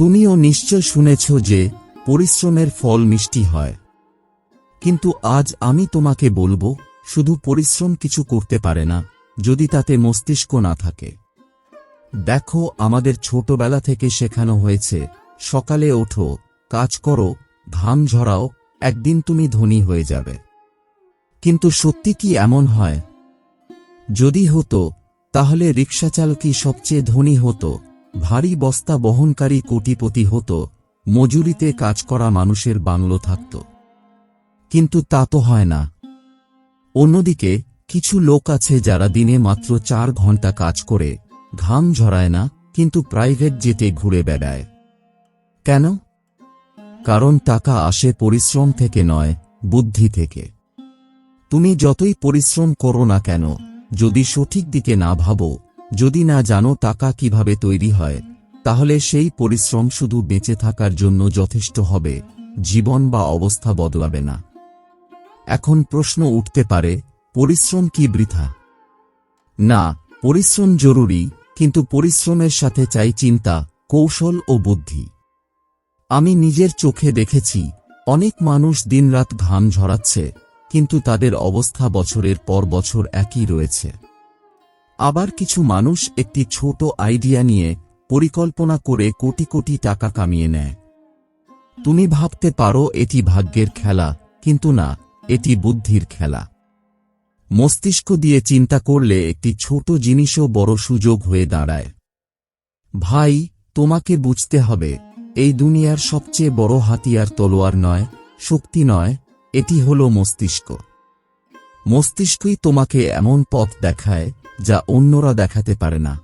তুমিও নিশ্চয় শুনেছ যে পরিশ্রমের ফল মিষ্টি হয়। কিন্তু আজ আমি তোমাকে বলব, শুধু পরিশ্রম কিছু করতে পারে না, যদি তাতে মস্তিষ্ক না থাকে। দেখো, আমাদের ছোটবেলা থেকে শেখানো হয়েছে, সকালে ওঠো, কাজ করো, ঘাম ঝরাও, একদিন তুমি ধনী হয়ে যাবে। কিন্তু সত্যি কি এমন হয়? যদি হতো, তাহলে রিক্সাচালকই সবচেয়ে ধনী হতো ভারী বস্তা বহনকারী কোটিপতি হতো, মজুরিতে কাজ করা মানুষের বাংলো থাকত। কিন্তু তা তো হয় না। অন্যদিকে, কিছু লোক আছে যারা দিনে মাত্র চার ঘণ্টা কাজ করে, ঘাম ঝরায় না, কিন্তু প্রাইভেট জেটে ঘুরে বেড়ায়। কেন? কারণ টাকা আসে পরিশ্রম থেকে নয়, বুদ্ধি থেকে। তুমি যতই পরিশ্রম করো না কেন, যদি সঠিক দিকে না ভাবো যদি না জানো টাকা কীভাবে তৈরি হয়, তাহলে সেই পরিশ্রম শুধু বেঁচে থাকার জন্য যথেষ্ট হবে, জীবন বা অবস্থা বদলাবে না। এখন প্রশ্ন উঠতে পারে, পরিশ্রম কি বৃথা? না, পরিশ্রম জরুরি, কিন্তু পরিশ্রমের সাথে চাই চিন্তা, কৌশল ও বুদ্ধি। আমি নিজের চোখে দেখেছি, অনেক মানুষ দিনরাত ঘাম ঝরাচ্ছে, কিন্তু তাদের অবস্থা বছরের পর বছর একই রয়েছে। আবার কিছু মানুষ একটি ছোট আইডিয়া নিয়ে পরিকল্পনা করে কোটি কোটি টাকা কামিয়ে নেয়। তুমি ভাবতে পারো এটি ভাগ্যের খেলা, কিন্তু না, এটি বুদ্ধির খেলা। মস্তিষ্ক দিয়ে চিন্তা করলে একটি ছোট জিনিসও বড় সুযোগ হয়ে দাঁড়ায়। ভাই, তোমাকে বুঝতে হবে, এই দুনিয়ার সবচেয়ে বড় হাতিয়ার তলোয়ার নয়, শক্তি নয়, এটি হল মস্তিষ্ক। মস্তিষ্কই তোমাকে এমন পথ দেখায় যা অন্যরা দেখাতে পারে না।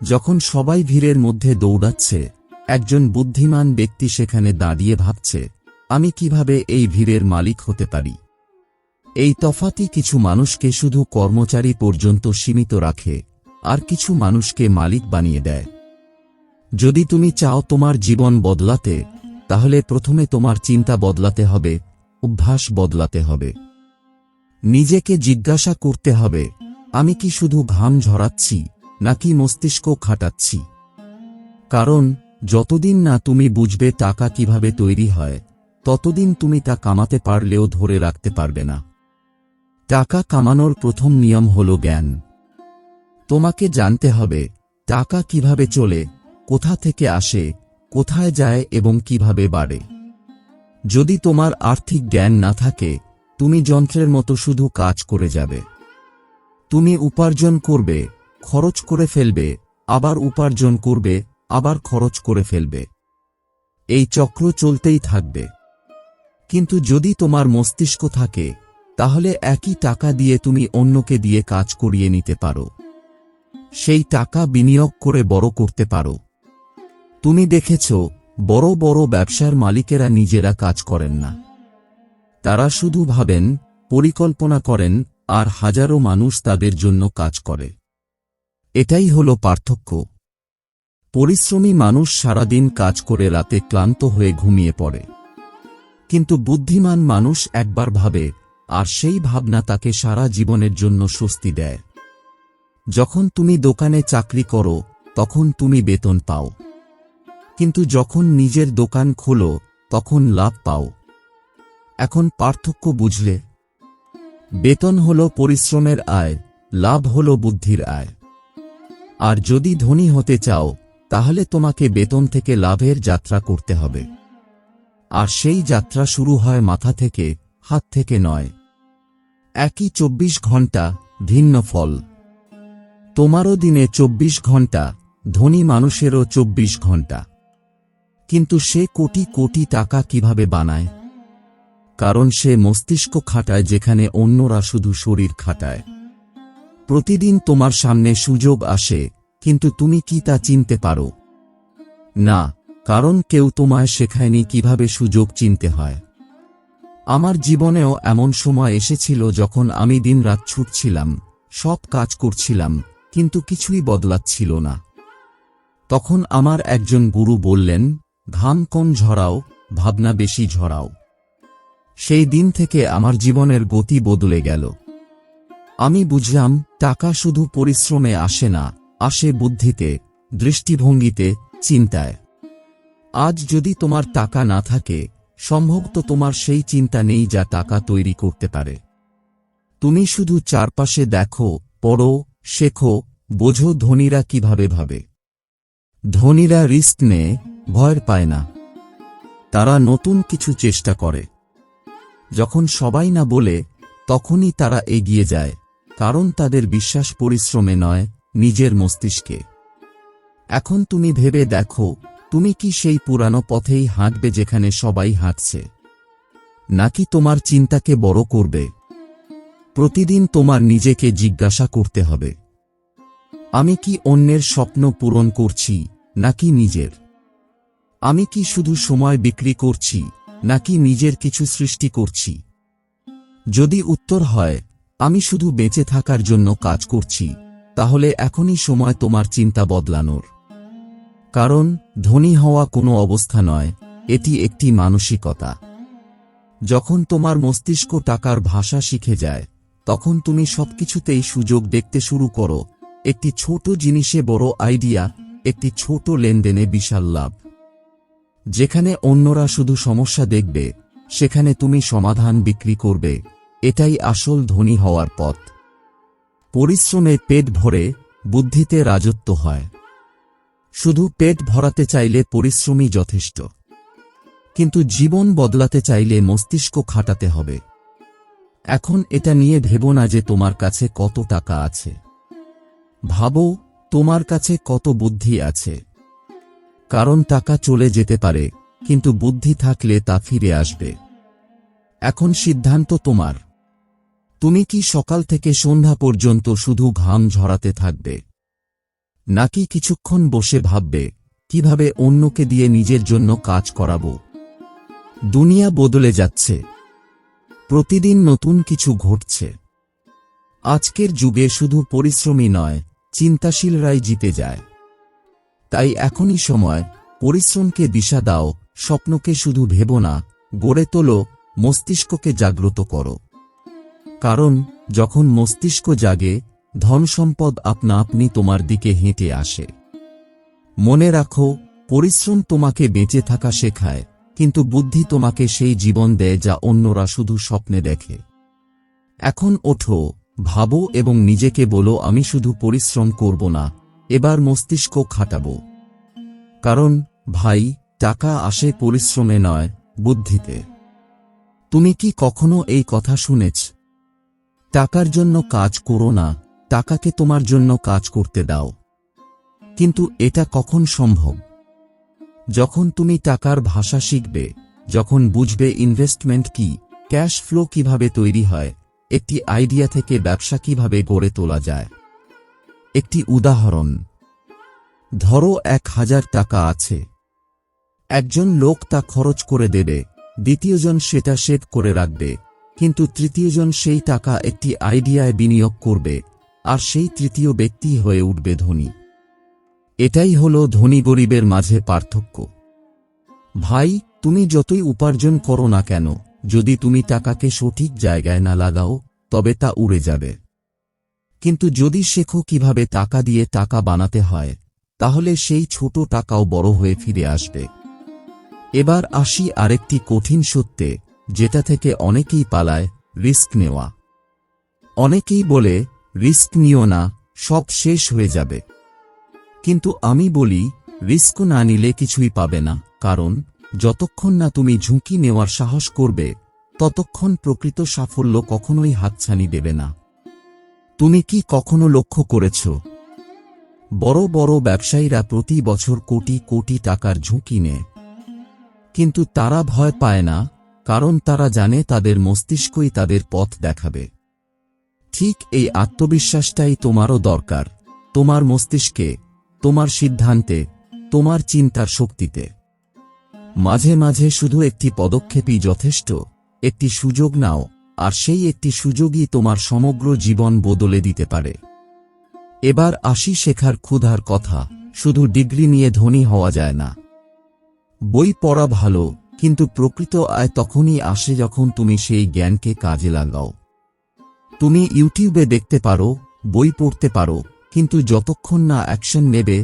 যখন সবাই ভিড়ের মধ্যে দৌড়াচ্ছে, একজন বুদ্ধিমান ব্যক্তি সেখানে দাঁড়িয়ে ভাবছে, আমি কীভাবে এই ভিড়ের মালিক হতে পারি? এই তফাতি কিছু মানুষকে শুধু কর্মচারী পর্যন্ত সীমিত রাখে, আর কিছু মানুষকে মালিক বানিয়ে দেয়। যদি তুমি চাও তোমার জীবন বদলাতে, তাহলে প্রথমে তোমার চিন্তা বদলাতে হবে, অভ্যাস বদলাতে হবে। নিজেকে জিজ্ঞাসা করতে হবে আমি কি শুধু ঘাম ঝরাচ্ছি, নাকি মস্তিষ্ক খাটাচ্ছি? কারণ, যতদিন না তুমি বুঝবে টাকা কীভাবে তৈরি হয়, ততদিন তুমি তা কামাতে পারলেও ধরে রাখতে পারবে না। টাকা কামানোর প্রথম নিয়ম হল জ্ঞান। তোমাকে জানতে হবে, টাকা কীভাবে চলে, কোথা থেকে আসে, কোথায় যায় এবং কীভাবে বাড়ে। যদি তোমার আর্থিক জ্ঞান না থাকে, তুমি যন্ত্রের মতো শুধু কাজ করে যাবে। তুমি উপার্জন করবে, খরচ করে ফেলবে, আবার উপার্জন করবে, আবার খরচ করে ফেলবে। এই চক্র চলতেই থাকবে। কিন্তু যদি তোমার মস্তিষ্ক থাকে, তাহলে একই টাকা দিয়ে তুমি অন্যকে দিয়ে কাজ করিয়ে নিতে পারো। সেই টাকা বিনিয়োগ করে বড় করতে পারো। তুমি দেখেছ, বড় বড় ব্যবসার মালিকেরা নিজেরা কাজ করেন না। তারা শুধু ভাবেন, পরিকল্পনা করেন আর হাজারো মানুষ তাদের জন্য কাজ করে। এটাই হল পার্থক্য। পরিশ্রমী মানুষ সারাদিন কাজ করে রাতে ক্লান্ত হয়ে ঘুমিয়ে পড়ে। কিন্তু বুদ্ধিমান মানুষ একবার ভাবে, আর সেই ভাবনা তাকে সারা জীবনের জন্য স্বস্তি দেয়। যখন তুমি দোকানে চাকরি করো, তখন তুমি বেতন পাও। কিন্তু যখন নিজের দোকান খোলো, তখন লাভ পাও। এখন পার্থক্য বুঝলে বেতন হল পরিশ্রমের আয়, লাভ হল বুদ্ধির আয়। আর যদি ধনী হতে চাও, তাহলে তোমাকে বেতন থেকে লাভের যাত্রা করতে হবে। আর সেই যাত্রা শুরু হয় মাথা থেকে, হাত থেকে নয়। একই চব্বিশ ঘণ্টা ভিন্ন ফল। তোমারও দিনে চব্বিশ ঘণ্টা, ধনী মানুষেরও চব্বিশ ঘণ্টা। কিন্তু সে কোটি কোটি টাকা কীভাবে বানায়? কারণ সে মস্তিষ্ক খাটায় যেখানে অন্যরা শুধু শরীর খাটায়। প্রতিদিন তোমার সামনে সুযোগ আসে, কিন্তু তুমি কি তা চিনতে পারো? না, কারণ কেউ তোমায় শেখায়নি কীভাবে সুযোগ চিনতে হয়। আমার জীবনেও এমন সময় এসেছিল যখন আমি দিনরাত ছুটছিলাম, সব কাজ করছিলাম, কিন্তু কিছুই বদলাচ্ছিল না। তখন আমার একজন গুরু বললেন, ঘাম কম ঝরাও, ভাবনা বেশি ঝরাও। সেই দিন থেকে আমার জীবনের গতি বদলে গেল। আমি বুঝলাম, টাকা শুধু পরিশ্রমে আসে না, আসে বুদ্ধিতে, দৃষ্টিভঙ্গিতে, চিন্তায়। আজ যদি তোমার টাকা না থাকে সম্ভবত তোমার সেই চিন্তা নেই যা টাকা তৈরি করতে পারে। তুমি শুধু চারপাশে দেখো, পড়ো, শেখো, বোঝো ধনীরা কীভাবে ভাবে। ধনীরা রিস্ক নেয়, ভয় পায় না। তারা নতুন কিছু চেষ্টা করে। যখন সবাই না বলে, তখনই তারা এগিয়ে যায়, কারণ তাদের বিশ্বাস পরিশ্রমে নয়, নিজের মস্তিষ্কে। এখন তুমি ভেবে দেখো, তুমি কি সেই পুরানো পথেই হাঁটবে যেখানে সবাই হাঁটছে? নাকি তোমার চিন্তাকে বড় করবে? প্রতিদিন তোমার নিজেকে জিজ্ঞাসা করতে হবে। আমি কি অন্যের স্বপ্ন পূরণ করছি, নাকি নিজের? আমি কি শুধু সময় বিক্রি করছি নাকি নিজের কিছু সৃষ্টি করছি? যদি উত্তর হয়, আমি শুধু বেঁচে থাকার জন্য কাজ করছি, তাহলে এখনই সময় তোমার চিন্তা বদলানোর। কারণ, ধনী হওয়া কোনো অবস্থা নয়, এটি একটি মানসিকতা। যখন তোমার মস্তিষ্ক টাকার ভাষা শিখে যায়, তখন তুমি সবকিছুতেই সুযোগ দেখতে শুরু করো। একটি ছোট জিনিসে বড় আইডিয়া, একটি ছোট লেনদেনে বিশাল লাভ। যেখানে অন্যরা শুধু সমস্যা দেখবে, সেখানে তুমি সমাধান বিক্রি করবে। এটাই আসল ধনী হওয়ার পথ। পরিশ্রমে পেট ভরে, বুদ্ধিতে রাজত্ব হয়। শুধু পেট ভরাতে চাইলে পরিশ্রমই যথেষ্ট। কিন্তু জীবন বদলাতে চাইলে মস্তিষ্ক খাটাতে হবে। এখন এটা নিয়ে ভেবো না যে তোমার কাছে কত টাকা আছে। ভাবো, তোমার কাছে কত বুদ্ধি আছে। কারণ টাকা চলে যেতে পারে, কিন্তু বুদ্ধি থাকলে তা ফিরে আসবে। এখন সিদ্ধান্ত তোমার। তুমি কি সকাল থেকে সন্ধ্যা পর্যন্ত শুধু ঘাম ঝরাতে থাকবে? নাকি কিছুক্ষণ বসে ভাববে, কীভাবে অন্যকে দিয়ে নিজের জন্য কাজ করাবো? দুনিয়া বদলে যাচ্ছে। প্রতিদিন নতুন কিছু ঘটছে। আজকের যুগে শুধু পরিশ্রমী নয়, চিন্তাশীলরাই জিতে যায়। তাই এখনই সময়, পরিশ্রমকে দিশা দাও, স্বপ্নকে শুধু ভেবো না, গড়ে তোলো, মস্তিষ্ককে জাগ্রত করো। কারণ, যখন মস্তিষ্ক জাগে ধন সম্পদ আপনা আপনি তোমার দিকে হেঁটে আসে। মনে রাখো, পরিশ্রম তোমাকে বেঁচে থাকা শেখায়, কিন্তু বুদ্ধি তোমাকে সেই জীবন দেয় যা অন্যরা শুধু স্বপ্নে দেখে। এখন ওঠো, ভাবো এবং নিজেকে বলো, আমি শুধু পরিশ্রম করব না এবার মস্তিষ্ক খাটাবো। কারণ, ভাই, টাকা আসে পরিশ্রমে নয়, বুদ্ধিতে। তুমি কি কখনো এই কথা শুনেছ? টাকার জন্য কাজ করো না, টাকাকে তোমার জন্য কাজ করতে দাও। কিন্তু এটা কখন সম্ভব? যখন তুমি টাকার ভাষা শিখবে, যখন বুঝবে ইনভেস্টমেন্ট কি ক্যাশ ফ্লো কীভাবে তৈরি হয়, একটি আইডিয়া থেকে ব্যবসা কীভাবে গড়ে তোলা যায়। একটি উদাহরণ। ধরো এক হাজার টাকা আছে। একজন লোক তা খরচ করে দেবে, দ্বিতীয়জন সেটা সেভ করে রাখবে, কিন্তু তৃতীয়জন সেই টাকা একটি আইডিয়ায় বিনিয়োগ করবে, আর সেই তৃতীয় ব্যক্তি হয়ে উঠবে ধনী। এটাই হল ধনী গরিবের মাঝে পার্থক্য। ভাই, তুমি যতই উপার্জন করো না কেন, যদি তুমি টাকাকে সঠিক জায়গায় না লাগাও, তবে তা উড়ে যাবে। কিন্তু যদি শেখো কীভাবে টাকা দিয়ে টাকা বানাতে হয়, তাহলে সেই ছোট টাকাও বড় হয়ে ফিরে আসবে। এবার আসি আরেকটি কঠিন সত্যে, যেটা থেকে অনেকেই পালায়, রিস্ক নেওয়া। অনেকেই বলে, রিস্ক নিও না, সব শেষ হয়ে যাবে। কিন্তু আমি বলি, রিস্ক না নিলে কিছুই পাবে না, কারণ যতক্ষণ না তুমি ঝুঁকি নেওয়ার সাহস করবে, ততক্ষণ প্রকৃত সাফল্য কখনোই হাতছানি দেবে না। তুমি কি কখনো লক্ষ্য করেছ? বড় বড় ব্যবসায়ীরা প্রতি বছর কোটি কোটি টাকার ঝুঁকি নেয়। কিন্তু তারা ভয় পায় না, কারণ তারা জানে তাদের মস্তিষ্কই তাদের পথ দেখাবে। ঠিক এই আত্মবিশ্বাসটাই তোমারও দরকার, তোমার মস্তিষ্কে, তোমার সিদ্ধান্তে, তোমার চিন্তার শক্তিতে। মাঝে মাঝে শুধু একটি পদক্ষেপই যথেষ্ট, একটি সুযোগ নাও। আর সেই একটি সুযোগই তোমার সমগ্র জীবন বদলে দিতে পারে। এবার আসি শেখার ক্ষুধার কথা, শুধু ডিগ্রি নিয়ে ধনী হওয়া যায় না। বই পড়া ভালো, কিন্তু প্রকৃত আয় তখনই আসে যখন তুমি সেই জ্ঞানকে কাজে লাগাও। তুমি ইউটিউবে দেখতে পারো, বই পড়তে পারো, কিন্তু যতক্ষণ না অ্যাকশন নেবে,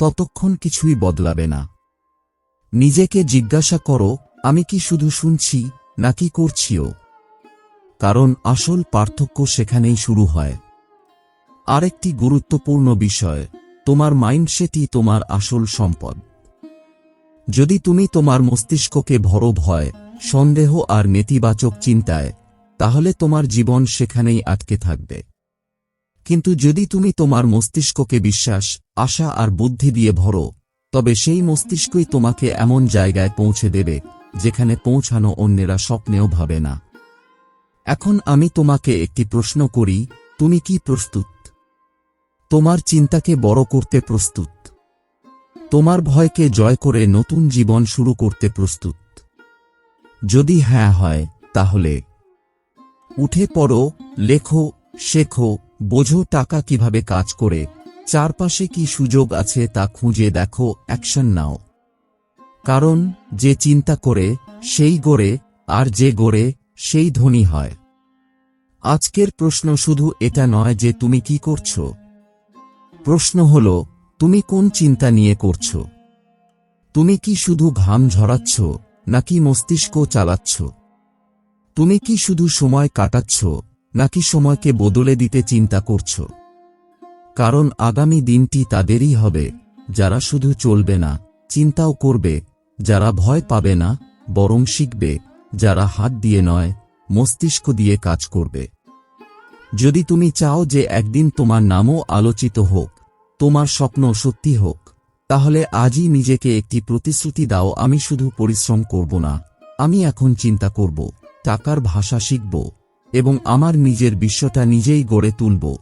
ততক্ষণ কিছুই বদলাবে না। নিজেকে জিজ্ঞাসা করো, আমি কি শুধু শুনছি, নাকি করছিও? কারণ আসল পার্থক্য সেখানেই শুরু হয়। আরেকটি গুরুত্বপূর্ণ বিষয়, তোমার মাইন্ডসেটই তোমার আসল সম্পদ। যদি তুমি তোমার মস্তিষ্ককে ভরো ভয়, সন্দেহ আর নেতিবাচক চিন্তায়, তাহলে তোমার জীবন সেখানেই আটকে থাকবে। কিন্তু যদি তুমি তোমার মস্তিষ্ককে বিশ্বাস, আশা আর বুদ্ধি দিয়ে ভরো, তবে সেই মস্তিষ্কই তোমাকে এমন জায়গায় পৌঁছে দেবে, যেখানে পৌঁছানো অন্যেরা স্বপ্নেও ভাবে না। এখন আমি তোমাকে একটি প্রশ্ন করি, তুমি কি প্রস্তুত? তোমার চিন্তাকে বড় করতে প্রস্তুত। তোমার ভয়কে জয় করে নতুন জীবন শুরু করতে প্রস্তুত। যদি হ্যাঁ হয়, তাহলে উঠে পড়ো, লেখো, শেখো, বোঝো টাকা কীভাবে কাজ করে, চারপাশে কি সুযোগ আছে তা খুঁজে দেখো, অ্যাকশন নাও। কারণ যে চিন্তা করে, সেই গড়ে, আর যে গড়ে সেই ধনী হয়। আজকের প্রশ্ন শুধু এটা নয় যে তুমি কি করছ। প্রশ্ন হল, তুমি কোন চিন্তা নিয়ে করছ? তুমি কি শুধু ঘাম ঝরাচ্ছ, নাকি মস্তিষ্ক চালাচ্ছ? তুমি কি শুধু সময় কাটাচ্ছ, নাকি সময়কে বদলে দিতে চিন্তা করছ? কারণ আগামী দিনটি তাদেরই হবে, যারা শুধু চলবে না, চিন্তাও করবে, যারা ভয় পাবে না, বরং শিখবে যারা হাত দিয়ে নয়, মস্তিষ্ক দিয়ে কাজ করবে। যদি তুমি চাও যে একদিন তোমার নামও আলোচিত হোক, তোমার স্বপ্ন সত্যি হোক, তাহলে আজই নিজেকে একটি প্রতিশ্রুতি দাও, আমি শুধু পরিশ্রম করব না, আমি এখন চিন্তা করব, টাকার ভাষা শিখব, এবং আমার নিজের বিশ্বটা নিজেই গড়ে তুলব।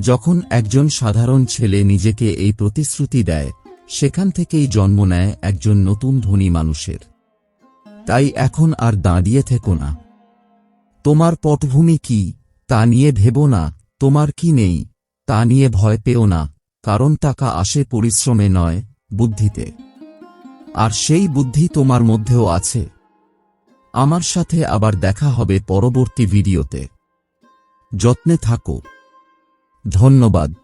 যখন একজন সাধারণ ছেলে নিজেকে এই প্রতিশ্রুতি দেয়, সেখান থেকেই জন্ম নেয় একজন নতুন ধনী মানুষের। তাই এখন আর দাঁড়িয়ে থেকো না। তোমার পটভূমি কি, তা নিয়ে ভেবো না, তোমার কি নেই, তা নিয়ে ভয় পেও না, কারণ টাকা আসে পরিশ্রমে নয়, বুদ্ধিতে। আর সেই বুদ্ধি তোমার মধ্যেও আছে। আমার সাথে আবার দেখা হবে পরবর্তী ভিডিওতে। যত্নে থাকো। ধন্যবাদ।